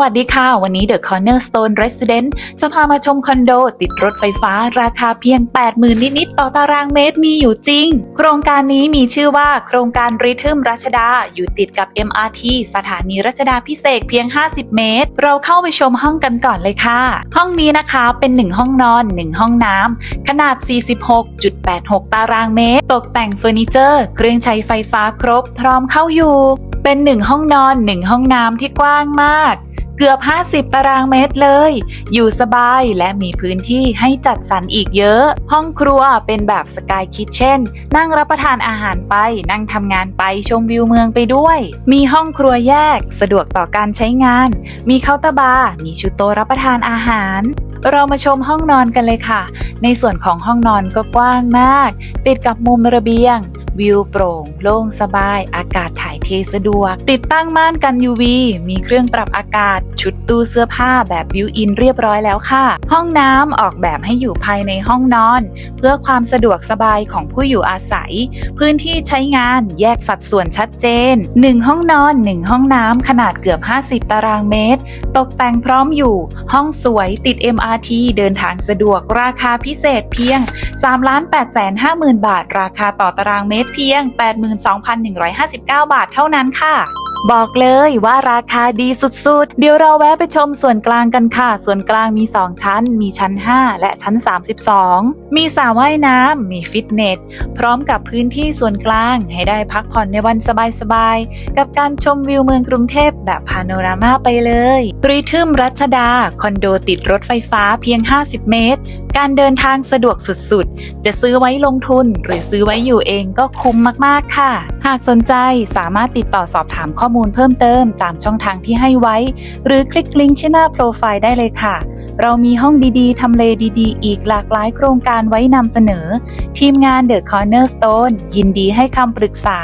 วัสดีค่ะ วันนี้ The Cornerstone Resident จะพามาชมคอนโด ติดรถไฟฟ้าราคาเพียง 80,000 นิด ๆ ต่อตารางเมตรมีอยู่จริง โครงการนี้มีชื่อว่าโครงการริทึมรัชดา อยู่ติดกับ MRT สถานีรัชดาพิเศษเพียง 50 เมตร เราเข้าไปชมห้องกันก่อนเลยค่ะ ห้องนี้นะคะเป็น 1 ห้องนอน 1 ห้องน้ำขนาด 46.86 ตารางเมตร ตกแต่งเฟอร์นิเจอร์ เครื่องใช้ไฟฟ้าครบ พร้อมเข้าอยู่ เป็นหนึ่งห้องนอนหนึ่งห้องน้ำที่กว้างมาก เกือบ 50 ตารางเมตรเลย อยู่สบายและมีพื้นที่ให้จัดสรรอีกเยอะ ห้องครัวเป็นแบบสกายคิทเช่น นั่งรับประทานอาหารไป นั่งทำงานไปชมวิวเมืองไปด้วย มีห้องครัวแยก สะดวกต่อการใช้งาน มีเคาน์เตอร์บาร์ มีชุดโต๊ะรับประทานอาหารเรามาชมห้องนอนกันเลยค่ะ ในส่วนของห้องนอนก็กว้างมาก ติดกับมุมระเบียง วิวโปร่ง โล่งสบาย อากาศถ่าย ทสะดวก ติดตั้งม่านกัน UV มีเครื่องปรับอากาศ ชุดตู้เสื้อผ้าแบบบิวอินเรียบร้อยแล้วค่ะ ห้องน้ำออกแบบให้อยู่ภายในห้องนอน เพื่อความสะดวกสบายของผู้อยู่อาศัย พื้นที่ใช้งานแยกสัดส่วนชัดเจน 1 ห้องนอน 1 ห้องน้ำขนาดเกือบ 50 ตารางเมตร ตกแต่งพร้อมอยู่ ห้องสวยติด MRT เดินทางสะดวกราคาพิเศษเพียง 3 8 5 0 0 0 0 บาท ราคาต่อตารางเมตรเพียง 82,159 บาทเท่านั้นค่ะบอกเลยว่าราคาดีสุดๆ เดี๋ยวเราแวะไปชมส่วนกลางกันค่ะ ส่วนกลางมี 2 ชั้น มีชั้น 5 และชั้น 32 มีสระว่ายน้ำ มีฟิตเนส พร้อมกับพื้นที่ส่วนกลางให้ได้พักผ่อนในวันสบายๆ กับการชมวิวเมืองกรุงเทพแบบพาโนรามาไปเลย ปรีทึมรัชดา คอนโดติดรถไฟฟ้าเพียง 50 เมตร การเดินทางสะดวกสุดๆ จะซื้อไว้ลงทุนหรือซื้อไว้อยู่เองก็คุ้มมากๆค่ะ หากสนใจสามารถติดต่อสอบถามข้อมูลเพิ่มเติมตามช่องทางที่ให้ไว้ หรือคลิกลิงก์ที่หน้าโปรไฟล์ได้เลยค่ะ เรามีห้องดีๆ ทำเลดีๆ อีกหลากหลายโครงการไว้นำเสนอ ทีมงาน The Cornerstone ยินดีให้คำปรึกษา